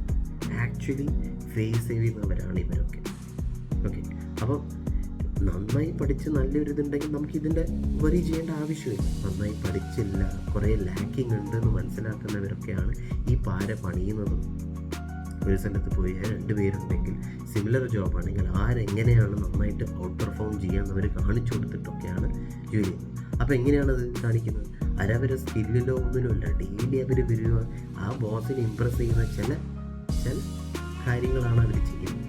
ആക്ച്വലി ഫേസ് ചെയ്യുന്നവരാണ് ഇവരൊക്കെ. ഓക്കെ അപ്പം നന്നായി പഠിച്ച് നല്ലൊരു ഇതുണ്ടെങ്കിൽ നമുക്ക് ഇതിന്റെ വരി ചെയ്യേണ്ട ആവശ്യമില്ല. നന്നായി പഠിച്ചില്ല കുറേ ലാക്കിംഗ് ഉണ്ടെന്ന് മനസ്സിലാക്കുന്നവരൊക്കെയാണ് ഈ പാര പണിയുന്നതും. ഒരു സ്ഥലത്ത് പോയി രണ്ട് പേരുണ്ടെങ്കിൽ സിമിലർ ജോബ് ആണെങ്കിൽ ആരെങ്ങനെയാണ് നന്നായിട്ട് ഔട്ട് പെർഫോം ചെയ്യാന്നവർ കാണിച്ചു കൊടുത്തിട്ടൊക്കെയാണ് ജോലി ചെയ്യുന്നത്. അപ്പോൾ എങ്ങനെയാണ് അത് കാണിക്കുന്നത്? അവരവരെ സ്കില്ലിലോ ഒന്നിലോ ഇല്ല ഡെയിലി അവർ വരിക ആ ബോസിനെ ഇമ്പ്രസ് ചെയ്യുന്ന ചില ചില കാര്യങ്ങളാണ് അവർ ചെയ്യുന്നത്.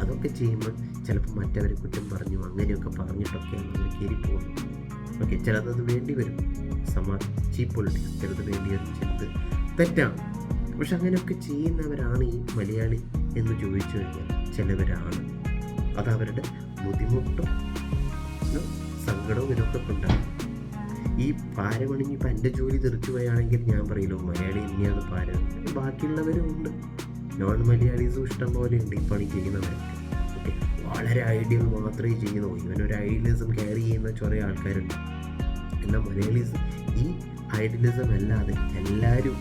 അതൊക്കെ ചെയ്യുമ്പോൾ ചിലപ്പോൾ മറ്റവരെ കുറ്റം പറഞ്ഞു അങ്ങനെയൊക്കെ പറഞ്ഞിട്ടൊക്കെയാണ് അവർ കയറി പോകുന്നത് ഓക്കെ ചിലതത് വേണ്ടി വരും. സമാ ചീപ്പ് പൊളിറ്റിക്സ് ചിലത് വേണ്ടി വരും ചിലത് തെറ്റാണ്. പക്ഷെ അങ്ങനെയൊക്കെ ചെയ്യുന്നവരാണ് ഈ മലയാളി എന്ന് ചോദിച്ചു കഴിഞ്ഞാൽ ചിലവരാണ്. അത് അവരുടെ ബുദ്ധിമുട്ടും സങ്കടവും ഇതൊക്കെ കൊണ്ടാണ്. ഈ പാര പണിഞ്ഞ് ഇപ്പം എന്റെ ജോലി തെറിച്ചു പോയാണെങ്കിൽ ഞാൻ പറയില്ലോ മലയാളി ഇനിയാണ് പാര. ബാക്കിയുള്ളവരും ഉണ്ട്. നോൺ മലയാളീസും ഇഷ്ടം പോലെ ഉണ്ട് ഈ പണി ചെയ്യുന്നവർ. വളരെ ഐഡിയൽ മാത്രമേ ചെയ്യുന്നുള്ളൂ. ഇവനൊരു ഐഡിയലിസം ക്യാരി ചെയ്യുന്ന ചെറിയ ആൾക്കാരുണ്ട്. എന്നാൽ മലയാളീസ് ഈ ഐഡിയലിസം അല്ലാതെ എല്ലാവരും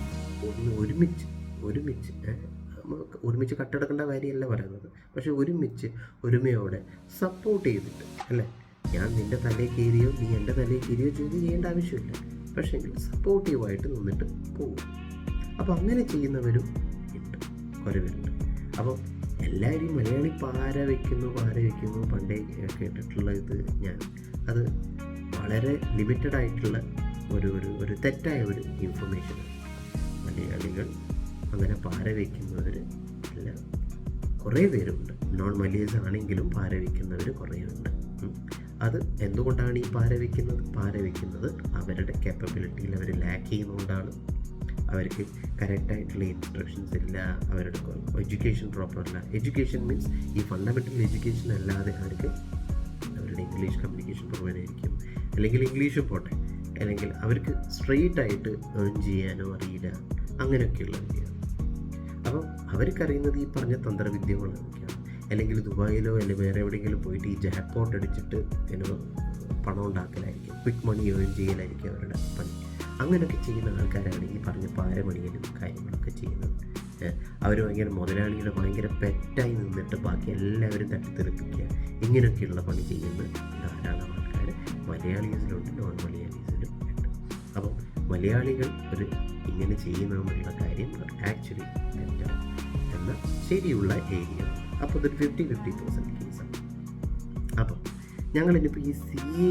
ഒന്ന് ഒരുമിച്ച് ഒരുമിച്ച് ഒരുമിച്ച് കട്ടെടുക്കേണ്ട കാര്യമല്ല പറയുന്നത്. പക്ഷെ ഒരുമിച്ച് ഒരുമയോടെ സപ്പോർട്ട് ചെയ്തിട്ട് അല്ലേ? ഞാൻ നിന്റെ തലേ കയറിയോ നീ എന്റെ തലേ കയറിയോ ജോലി ചെയ്യേണ്ട ആവശ്യമില്ല. പക്ഷേ സപ്പോർട്ടീവായിട്ട് നിന്നിട്ട് പോകും. അപ്പോൾ അങ്ങനെ ചെയ്യുന്നവരും ഉണ്ട്. കുറേ പേരുണ്ട് അപ്പം എല്ലാവരും മലയാളി പാര വയ്ക്കുന്നു പാര വയ്ക്കുന്നു പണ്ടേ കേട്ടിട്ടുള്ള ഇത് ഞാൻ. അത് വളരെ ലിമിറ്റഡ് ആയിട്ടുള്ള ഒരു ഒരു ഒരു തെറ്റായ ഒരു ഇൻഫർമേഷൻ മലയാളികൾ അങ്ങനെ പാര വയ്ക്കുന്നവർ എല്ലാം കുറേ പേരുണ്ട് നോൺ മലയേഴ്സ് ആണെങ്കിലും പാര വയ്ക്കുന്നവർ കുറേ ഉണ്ട്. അത് എന്തുകൊണ്ടാണ് ഈ പാര വയ്ക്കുന്നത് പാര വയ്ക്കുന്നത് അവരുടെ കേപ്പബിലിറ്റിയിൽ അവർ ലാക്ക് ചെയ്യുന്നതുകൊണ്ടാണ്. അവർക്ക് കറക്റ്റായിട്ടുള്ള ഇൻസ്ട്രക്ഷൻസ് ഇല്ല അവരുടെ എഡ്യൂക്കേഷൻ പ്രോപ്പർ അല്ല എഡ്യൂക്കേഷൻ മീൻസ് ഈ ഫണ്ടമെന്റൽ എഡ്യൂക്കേഷൻ അല്ലാതെ അവർക്ക് അവരുടെ ഇംഗ്ലീഷ് കമ്മ്യൂണിക്കേഷൻ കുറവായിരിക്കും അല്ലെങ്കിൽ ഇംഗ്ലീഷ് പോട്ടെ. അല്ലെങ്കിൽ അവർക്ക് സ്ട്രെയിറ്റ് ആയിട്ട് ഏൺ ചെയ്യാനോ അറിയില്ല. അങ്ങനെയൊക്കെയുള്ളതൊക്കെയാണ് അപ്പം അവർക്കറിയുന്നത് ഈ പറഞ്ഞ തന്ത്രവിദ്യകളൊക്കെയാണ് അല്ലെങ്കിൽ ദുബായിലോ അല്ലെങ്കിൽ വേറെ എവിടെയെങ്കിലും പോയിട്ട് ഈ ജാക്ക്പോട്ട് അടിച്ചിട്ട് ഇങ്ങനെ പണം ഉണ്ടാക്കലായിരിക്കും. ക്വിക്ക് മണി ഏൺ ചെയ്യലായിരിക്കും അവരുടെ പണി. അങ്ങനെയൊക്കെ ചെയ്യുന്ന ആൾക്കാരാണ് ഈ പറഞ്ഞ പാരമണിയലും കാര്യങ്ങളൊക്കെ ചെയ്യുന്നത്. അവർ ഭയങ്കര മുതലാളിയുടെ ഭയങ്കര പെറ്റായി നിന്നിട്ട് ബാക്കി എല്ലാവരും തട്ടിത്തെറിപ്പിക്കുക ഇങ്ങനെയൊക്കെയുള്ള പണി ചെയ്യുന്ന ധാരാളം ആൾക്കാർ മലയാളീസിലുണ്ട് നോൺ മലയാളീസിലും ഉണ്ട്. അപ്പം മലയാളികൾ ഒരു ഇങ്ങനെ ചെയ്യുന്നതെന്നുള്ള കാര്യം ആക്ച്വലി തെറ്റാണ്. എന്ന ശരിയുള്ള ഏരിയ. അപ്പോൾ ഇതൊരു ഫിഫ്റ്റി ഫിഫ്റ്റി പെർസെന്റ് കേസാണ് അപ്പം ഇനിയിപ്പോൾ ഈ സി എ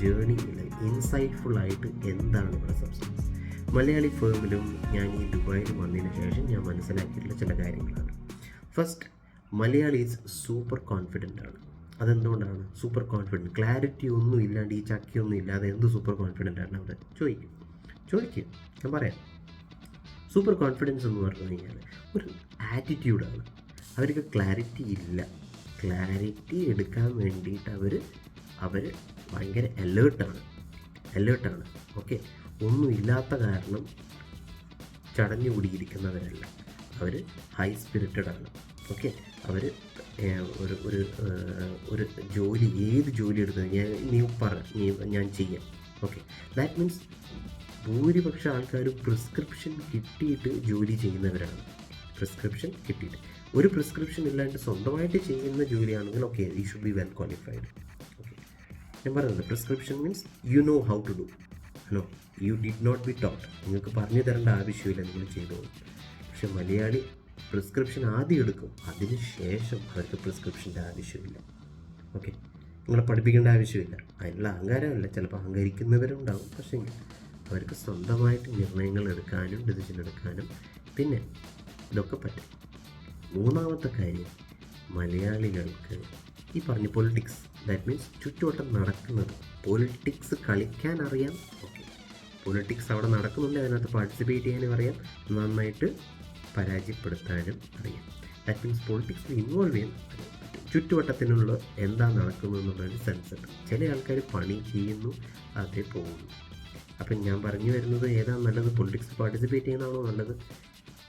ജേണിയിൽ ഇൻസൈറ്റ്ഫുൾ ആയിട്ട് എന്താണ് ഇവിടെ സബ്സ്റ്റൻസ് മലയാളി ഫേമിലും ഞാൻ ഈ ദുബായിൽ വന്നതിന് ശേഷം ഞാൻ മനസ്സിലാക്കിയിട്ടുള്ള ചില കാര്യങ്ങളാണ്. ഫസ്റ്റ് മലയാളീസ് സൂപ്പർ കോൺഫിഡന്റ് ആണ്. അതെന്തുകൊണ്ടാണ് സൂപ്പർ കോൺഫിഡന്റ് ക്ലാരിറ്റി ഒന്നും ഇല്ലാണ്ട് ഈ ചക്കിയൊന്നും ഇല്ലാതെ എന്ത് സൂപ്പർ കോൺഫിഡന്റ് ആണ് അവിടെ? ചോദിക്കും. ചോദിക്കും. ഞാൻ പറയാം. സൂപ്പർ കോൺഫിഡൻസ് എന്ന് പറഞ്ഞു കഴിഞ്ഞാൽ ഒരു ആറ്റിറ്റ്യൂഡാണ് അവർക്ക് ക്ലാരിറ്റി ഇല്ല. ക്ലാരിറ്റി എടുക്കാൻ വേണ്ടിയിട്ട് അവർ അവർ ഭയങ്കര അലേർട്ടാണ് അലേർട്ടാണ് ഓക്കെ ഒന്നുമില്ലാത്ത കാരണം ചടഞ്ഞു കൂടിയിരിക്കുന്നവരല്ല. അവർ ഹൈ സ്പിരിറ്റഡ് ആണ്. ഓക്കെ അവർ ഒരു ഒരു ഒരു ജോലി ഏത് ജോലി എടുത്തത് ഞാൻ നീ പറ നീ ഞാൻ ചെയ്യാം. ഓക്കെ ദാറ്റ് മീൻസ് ഭൂരിപക്ഷം ആൾക്കാർ പ്രിസ്ക്രിപ്ഷൻ കിട്ടിയിട്ട് ജോലി ചെയ്യുന്നവരാണ്. പ്രിസ്ക്രിപ്ഷൻ കിട്ടിയിട്ട്. ഒരു പ്രിസ്ക്രിപ്ഷൻ ഇല്ലാണ്ട് സ്വന്തമായിട്ട് ചെയ്യുന്ന ജോലിയാണെങ്കിൽ okay you should be well qualified okay ഞാൻ പറയുന്നത് prescription means you know how to do hello you did not be taught നിങ്ങൾക്ക് പറഞ്ഞു തരേണ്ട ആവശ്യമില്ല നിങ്ങൾ ചെയ്തോളൂ പക്ഷെ മലയാളി പ്രിസ്ക്രിപ്ഷൻ ആദ്യം എടുക്കും. അതിന് ശേഷം അവർക്ക് പ്രിസ്ക്രിപ്ഷന്റെ ആവശ്യമില്ല. ഓക്കെ നിങ്ങളെ പഠിപ്പിക്കേണ്ട ആവശ്യമില്ല. അതിനുള്ള അഹങ്കാരമല്ല. ചിലപ്പോൾ അഹങ്കരിക്കുന്നവരുണ്ടാവും. പക്ഷേ അവർക്ക് സ്വന്തമായിട്ട് നിർണയങ്ങൾ എടുക്കാനും ഡിസിഷൻ എടുക്കാനും പിന്നെ ഇതൊക്കെ പറ്റും. മൂന്നാമത്തെ കാര്യം മലയാളികൾക്ക് ഈ പറഞ്ഞ പൊളിറ്റിക്സ് ദാറ്റ് മീൻസ് ചുറ്റുവട്ടം നടക്കുന്നത് പൊളിറ്റിക്സ് കളിക്കാൻ അറിയാം ഓക്കെ പൊളിറ്റിക്സ് അവിടെ നടക്കുന്നുണ്ട് അതിനകത്ത് പാർട്ടിസിപ്പേറ്റ് ചെയ്യാനും അറിയാം നന്നായിട്ട് പരാജയപ്പെടുത്താനും അറിയാം. ദാറ്റ് മീൻസ് പൊളിറ്റിക്സ് ഇൻവോൾവ് ചെയ്യാൻ. ചുറ്റുവട്ടത്തിനുള്ള എന്താ നടക്കുന്നത് എന്നുള്ളൊരു സെൻസ് ഉണ്ട്. ചില ആൾക്കാർ പണി ചെയ്യുന്നു അതേ പോകുന്നു. അപ്പം ഞാൻ പറഞ്ഞു വരുന്നത് ഏതാണ് നല്ലത്? പൊളിറ്റിക്സ് പാർട്ടിസിപ്പേറ്റ് ചെയ്യുന്നതാണോ നല്ലത്?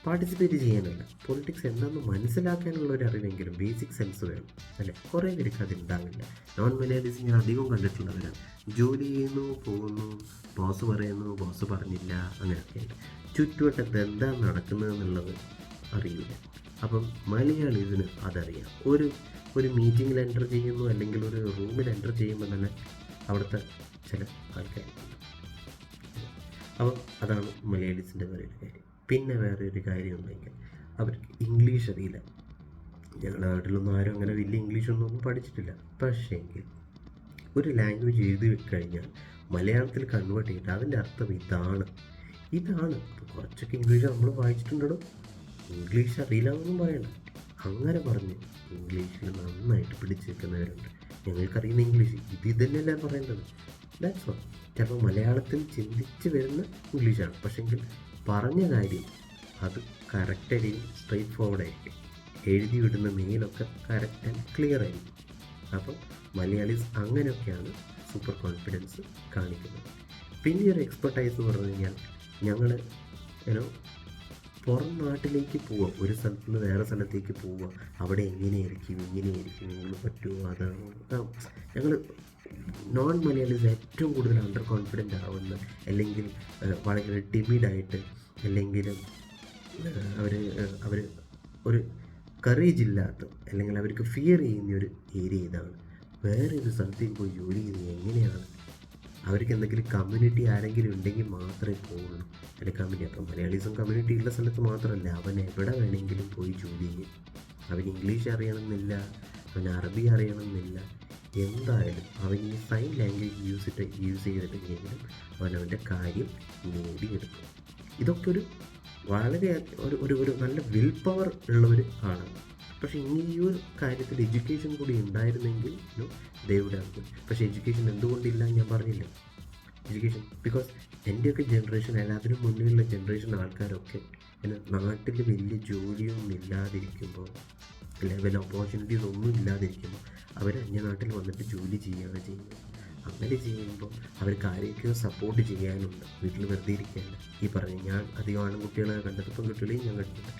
പാർട്ടിസിപ്പേറ്റ് ചെയ്യാനല്ല പൊളിറ്റിക്സ് എന്താണെന്ന് മനസ്സിലാക്കാനുള്ള ഒരു അറിവെങ്കിലും ബേസിക് സെൻസ് വേണം. അല്ലെ? കുറേ പേർക്ക് അതുണ്ടാവില്ല നോൺ മലയാളീസ് ഞാൻ അധികം കണ്ടിട്ടുള്ളവരാണ്. ജോലി ചെയ്യുന്നു പോകുന്നു ബോസ് പറയുന്നു ബോസ് പറഞ്ഞില്ല അങ്ങനെയൊക്കെയാണ് ചുറ്റുവട്ടത്ത് എന്താ നടക്കുന്നത് എന്നുള്ളത് അറിയില്ല. അപ്പം മലയാളീസിന് അതറിയാം. ഒരു ഒരു മീറ്റിങ്ങിൽ എന്റർ ചെയ്യുന്നു അല്ലെങ്കിൽ ഒരു റൂമിൽ എന്റർ ചെയ്യുമ്പോൾ തന്നെ അവിടുത്തെ ചില ആൾക്കാരുണ്ട്. അപ്പം അതാണ് മലയാളീസിന്റെ പറയുന്ന കാര്യം. പിന്നെ വേറെ ഒരു കാര്യം ഉണ്ടെങ്കിൽ അവർക്ക് ഇംഗ്ലീഷ് അറിയില്ല. ഞങ്ങളുടെ നാട്ടിലൊന്നും ആരും അങ്ങനെ വലിയ ഇംഗ്ലീഷ് ഒന്നും പഠിച്ചിട്ടില്ല. പക്ഷേങ്കിൽ ഒരു ലാംഗ്വേജ് എഴുതി കഴിഞ്ഞാൽ മലയാളത്തിൽ കൺവേർട്ട് ചെയ്തിട്ട് അതിന്റെ അർത്ഥം ഇതാണ്. ഇതാണ്. കുറച്ചൊക്കെ ഇംഗ്ലീഷ് നമ്മൾ വായിച്ചിട്ടുണ്ടോ ഇംഗ്ലീഷ് അറിയില്ല എന്നൊന്നും പറയണ്ട. അങ്ങനെ പറഞ്ഞ് ഇംഗ്ലീഷിൽ നന്നായിട്ട് പിടിച്ചു നിൽക്കുന്നവരുണ്ട്. ഞങ്ങൾക്കറിയുന്ന ഇംഗ്ലീഷ് ഇത് ഇതന്നെയല്ലേ പറയേണ്ടത്? ചിലപ്പോൾ മലയാളത്തിൽ ചിന്തിച്ച് വരുന്ന ഇംഗ്ലീഷാണ് പക്ഷെങ്കിൽ പറഞ്ഞ കാര്യം അത് കറക്റ്റായിരിക്കും സ്ട്രൈറ്റ് ഫോർവേഡ് ആയിരിക്കും എഴുതി വിടുന്ന മെയിലൊക്കെ കറക്റ്റ് ആൻഡ് ക്ലിയർ ആയിരിക്കും. അപ്പം മലയാളീസ് അങ്ങനെയൊക്കെയാണ് സൂപ്പർ കോൺഫിഡൻസ് കാണിക്കുന്നത്. പിന്നെ ഒരു എക്സ്പെർട്ടൈസ് എന്ന് പറഞ്ഞു കഴിഞ്ഞാൽ ഞങ്ങൾ ഏനോ പുറം നാട്ടിലേക്ക് പോവുക ഒരു സ്ഥലത്ത് നിന്ന് വേറെ സ്ഥലത്തേക്ക് പോവുക. അവിടെ എങ്ങനെയായിരിക്കും ഇങ്ങനെയായിരിക്കും നിങ്ങൾ പറ്റുമോ അതാണോ? ഞങ്ങൾ നോൺ മലയാളീസ് ഏറ്റവും കൂടുതൽ അണ്ടർ കോൺഫിഡന്റ് ആവുന്ന അല്ലെങ്കിൽ വളരെ ടിമിഡായിട്ട് അല്ലെങ്കിൽ അവർ അവർ ഒരു കറേജ് ഇല്ലാത്ത അല്ലെങ്കിൽ അവർക്ക് ഫിയർ ചെയ്യുന്ന ഒരു ഏരിയ ഇതാണ്. വേറെ ഒരു സ്ഥലത്തേക്ക് പോയി ജോലി ചെയ്യുന്നത് എങ്ങനെയാണ്? അവർക്ക് എന്തെങ്കിലും കമ്മ്യൂണിറ്റി ആരെങ്കിലും ഉണ്ടെങ്കിൽ മാത്രമേ പോകുള്ളൂ അല്ലെ കമ്മ്യൂണിറ്റി അപ്പം മലയാളീസും കമ്മ്യൂണിറ്റി ഉള്ള സ്ഥലത്ത് മാത്രമല്ല അവൻ എവിടെ വേണമെങ്കിലും പോയി ജോലി ചെയ്യും. അവൻ ഇംഗ്ലീഷ് അറിയണമെന്നില്ല അവൻ അറബി അറിയണമെന്നില്ല. എന്തായാലും അവൻ ഈ സൈൻ ലാംഗ്വേജ് യൂസ് ഇട്ട് യൂസ് ചെയ്തിട്ടുണ്ടെങ്കിലും അവൻ അവന്റെ കാര്യം നേടിയെടുക്കും. ഇതൊക്കെ ഒരു വളരെ ഒരു ഒരു ഒരു നല്ല വിൽ പവർ ഉള്ള ഒരു പക്ഷേ ഇനി ഈ ഒരു കാര്യത്തിൽ എഡ്യൂക്കേഷൻ കൂടി ഉണ്ടായിരുന്നെങ്കിൽ നോ ആണ് പക്ഷേ എഡ്യൂക്കേഷൻ എന്തുകൊണ്ടില്ല ഞാൻ പറഞ്ഞില്ല? എഡ്യൂക്കേഷൻ ബിക്കോസ് എന്റെയൊക്കെ ജനറേഷൻ എല്ലാത്തിനും മുന്നിലുള്ള ജനറേഷൻ ആൾക്കാരൊക്കെ പിന്നെ നാട്ടിൽ വലിയ ജോലിയൊന്നും ഇല്ലാതിരിക്കുമ്പോൾ ലെവൽ ഓപ്പർച്യൂണിറ്റീസ് ഒന്നും ഇല്ലാതിരിക്കുമ്പോൾ അവർ അന്യനാട്ടിൽ വന്നിട്ട് ജോലി ചെയ്യുകയാണ് ചെയ്യുന്നത്. അങ്ങനെ ചെയ്യുമ്പോൾ അവർക്ക് ആരെയൊക്കെയോ സപ്പോർട്ട് ചെയ്യാനുണ്ട്. വീട്ടിൽ വെറുതെ ഇരിക്കേണ്ട. ഈ പറഞ്ഞു ഞാൻ അധികം ആൺകുട്ടികളെ കണ്ടത് പെൺകുട്ടികളെയും ഞാൻ കണ്ടിട്ടുണ്ട്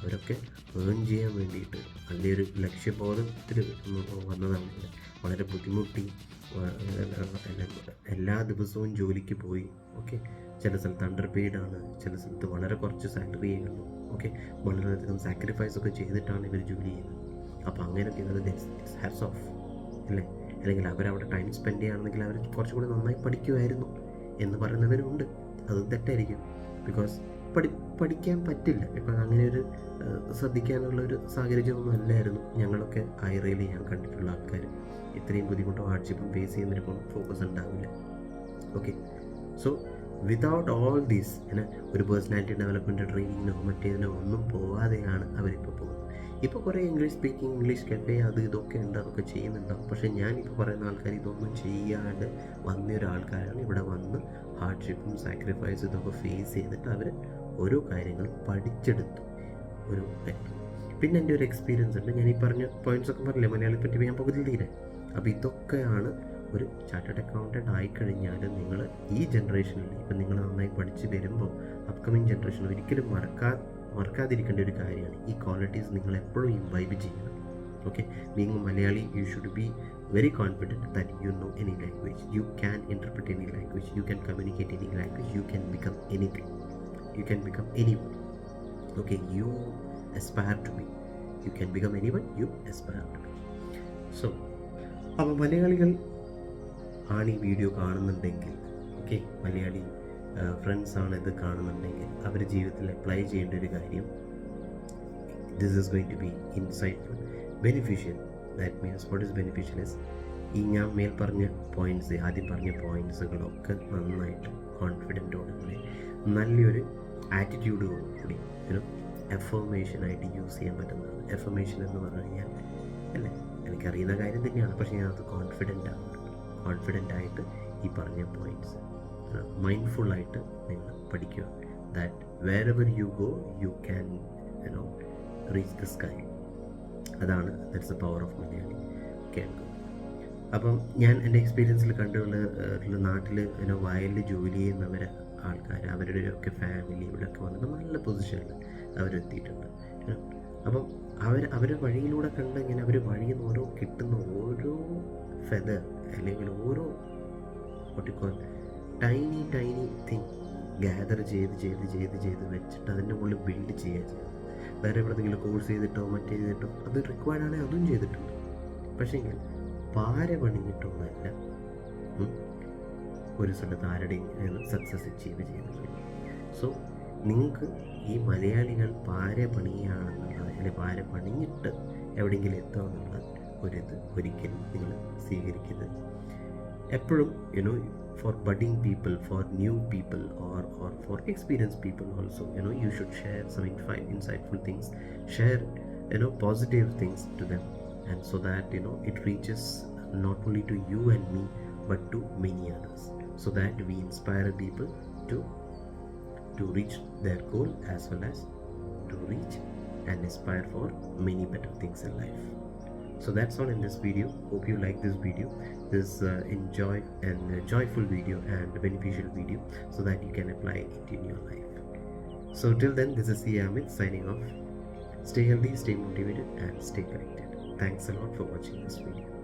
അവരൊക്കെ ഏൺ ചെയ്യാൻ വേണ്ടിയിട്ട് അതിന്റെ ഒരു ലക്ഷ്യബോധത്തിൽ വന്നതാണ്. വളരെ ബുദ്ധിമുട്ടി. എല്ലാ ദിവസവും ജോലിക്ക് പോയി. ഓക്കെ? ചില സ്ഥലത്ത് അണ്ടർ പെയ്ഡാണ് ചില സ്ഥലത്ത് വളരെ കുറച്ച് സാലറി ഉള്ളൂ ഓക്കെ? വളരെയധികം സാക്രിഫൈസ് ഒക്കെ ചെയ്തിട്ടാണ് ഇവർ ജോലി ചെയ്യുന്നത്. അപ്പോൾ അങ്ങനെയൊക്കെ ഉള്ളത് ഹാറ്റ്സ് ഓഫ് അല്ലേ? അല്ലെങ്കിൽ അവരവിടെ ടൈം സ്പെൻഡ് ചെയ്യുകയാണെങ്കിൽ അവർ കുറച്ചുകൂടി നന്നായി പഠിക്കുമായിരുന്നു എന്ന് പറയുന്നവരുണ്ട്. അത് തെറ്റായിരിക്കും. ബിക്കോസ് പഠി പഠിക്കാൻ പറ്റില്ല. ഇപ്പോൾ അങ്ങനെ ഒരു ശ്രദ്ധിക്കാനുള്ള ഒരു സാഹചര്യമൊന്നും അല്ലായിരുന്നു. ഞങ്ങളൊക്കെ ഐറയിൽ ഞാൻ കണ്ടിട്ടുള്ള ആൾക്കാർ. ഇത്രയും ബുദ്ധിമുട്ടും ഹാർഡ്ഷിപ്പും ഫേസ് ചെയ്യുന്നതിനൊപ്പം ഫോക്കസ് ഉണ്ടാവില്ല. Okay so without all these പിന്നെ ഒരു പേഴ്സണാലിറ്റി ഡെവലപ്മെന്റ് ട്രെയിനിങ്ങിനോ മറ്റേതിനോ ഒന്നും പോവാതെയാണ് അവരിപ്പോൾ പോകുന്നത്. ഇപ്പോൾ കുറേ ഇംഗ്ലീഷ് സ്പീക്കിംഗ് ഇംഗ്ലീഷ് കഫേ അത് ഇതൊക്കെ ഉണ്ട് അതൊക്കെ ചെയ്യുന്നുണ്ടാവും പക്ഷേ ഞാനിപ്പോൾ പറയുന്ന ആൾക്കാർ ഇതൊന്നും ചെയ്യാണ്ട് വന്ന ഒരാൾക്കാരാണ് ഇവിടെ വന്ന് ഹാർഡ്ഷിപ്പും സാക്രിഫൈസും ഇതൊക്കെ ഫേസ് ചെയ്തിട്ട് അവർ ഓരോ കാര്യങ്ങൾ പഠിച്ചെടുത്തു. ഒരു. പിന്നെ എന്റെ ഒരു എക്സ്പീരിയൻസ് ഉണ്ട്. ഞാൻ ഈ പറഞ്ഞ പോയിന്റ്സ് ഒക്കെ പറഞ്ഞില്ലേ? മലയാളത്തെ പറ്റി ഞാൻ പകുതി തീരെ. അപ്പോൾ ഇതൊക്കെയാണ് ഒരു ചാർട്ടേഡ് അക്കൗണ്ടന്റ് ആയിക്കഴിഞ്ഞാൽ നിങ്ങൾ ഈ ജനറേഷനിൽ ഇപ്പം നിങ്ങൾ നന്നായി പഠിച്ച് വരുമ്പോൾ അപ്കമിങ് ജനറേഷൻ ഒരിക്കലും മറക്കാ മറക്കാതിരിക്കേണ്ട ഒരു കാര്യമാണ്. ഈ ക്വാളിറ്റീസ് നിങ്ങൾ എപ്പോഴും ഇൻവൈബ് ചെയ്യണം. Okay being Malayali you should be very confident that you know any language you can interpret any language you can communicate any language you can become anything you can become anyone okay you aspire to be you can become anyone you aspire to be so അപ്പോൾ മലയാളികൾ ആണ് ഈ വീഡിയോ കാണുന്നുണ്ടെങ്കിൽ ഓക്കെ മലയാളി ഫ്രണ്ട്സ് ആണ് ഇത് കാണുന്നുണ്ടെങ്കിൽ അവർ ജീവിതത്തിൽ അപ്ലൈ ചെയ്യേണ്ട ഒരു കാര്യം this is going to be insightful beneficial that means what is beneficial is ഈ ഞാൻ മേൽ പറഞ്ഞ പോയിന്റ്സ് ആദ്യം പറഞ്ഞ പോയിന്റ്സുകളൊക്കെ നന്നായിട്ട് കോൺഫിഡന്റോടുകൂടി നല്ലൊരു ആറ്റിറ്റ്യൂഡോട് കൂടി ഒരു എഫർമേഷനായിട്ട് യൂസ് ചെയ്യാൻ പറ്റുന്നതാണ്. എഫർമേഷൻ എന്ന് പറഞ്ഞു കഴിഞ്ഞാൽ അല്ലേ? എനിക്കറിയുന്ന കാര്യം തന്നെയാണ് പക്ഷേ ഞാനത് കോൺഫിഡന്റ് ആണ്. കോൺഫിഡന്റ് ആയിട്ട് ഈ പറഞ്ഞ പോയിന്റ്സ് മൈൻഡ്ഫുള്ളായിട്ട് നിങ്ങൾ പഠിക്കുക. That wherever you go you can you know reach the sky അതാണ് that's the power of Malayali കേൾക്കുക അപ്പം ഞാൻ എന്റെ എക്സ്പീരിയൻസിൽ കണ്ടുള്ള നാട്ടിൽ പിന്നെ വയലിൽ ജോലി ചെയ്യുന്നവർ ആൾക്കാർ അവരുടെ ഒക്കെ ഫാമിലി ഇവിടെയൊക്കെ വന്നിട്ട് നല്ല പൊസിഷനിൽ അവരെത്തിയിട്ടുണ്ട്. അപ്പം അവർ അവരെ വഴിയിലൂടെ കണ്ട് ഇങ്ങനെ അവർ വഴിയിൽ നിന്ന് ഓരോ കിട്ടുന്ന ഓരോ ഫെദർ അല്ലെങ്കിൽ ഓരോ ഒട്ടിക്കോൾ ടൈനി ടൈനി തിങ് ഗ്യാദർ ചെയ്ത് ചെയ്ത് ചെയ്ത് ചെയ്ത് വെച്ചിട്ട് അതിന്റെ മുകളിൽ ബിൽഡ് ചെയ്യുക ചെയ്യുക വേറെ എവിടെയെങ്കിലും കോഴ്സ് ചെയ്തിട്ടോ മറ്റേ ചെയ്തിട്ടോ അത് റിക്വയർഡ് ആണെങ്കിൽ അതും ചെയ്തിട്ടുണ്ട്. പക്ഷേങ്കിൽ പാര പണിഞ്ഞിട്ടൊന്നല്ല ഒരു സ്ഥലത്ത് ആരുടെയും സക്സസ് അച്ചീവ് ചെയ്യുന്നത് സോ നിങ്ങൾക്ക് ഈ മലയാളികൾ പാര പണിയുകയാണെന്നുള്ളത് അല്ലെങ്കിൽ പാര പണിഞ്ഞിട്ട് എവിടെയെങ്കിലും എത്തുക ഒരിത് ഒരിക്കലും നിങ്ങൾ സ്വീകരിക്കരുത്. എപ്പോഴും you know for budding people for new people or, or for experienced people also. You know you should share some infi- insightful things. Share you know positive things to them. And so that you know it reaches not only to you and me but to many others. So that we inspire people to to reach their goal as well as to reach and aspire for many better things in life so that's all in this video. Hope you like this video this uh, enjoy and uh, joyful video and beneficial video so that you can apply it in your life. So till then this is C. Amit signing off. Stay healthy stay motivated and stay connected. Thanks a lot for watching this video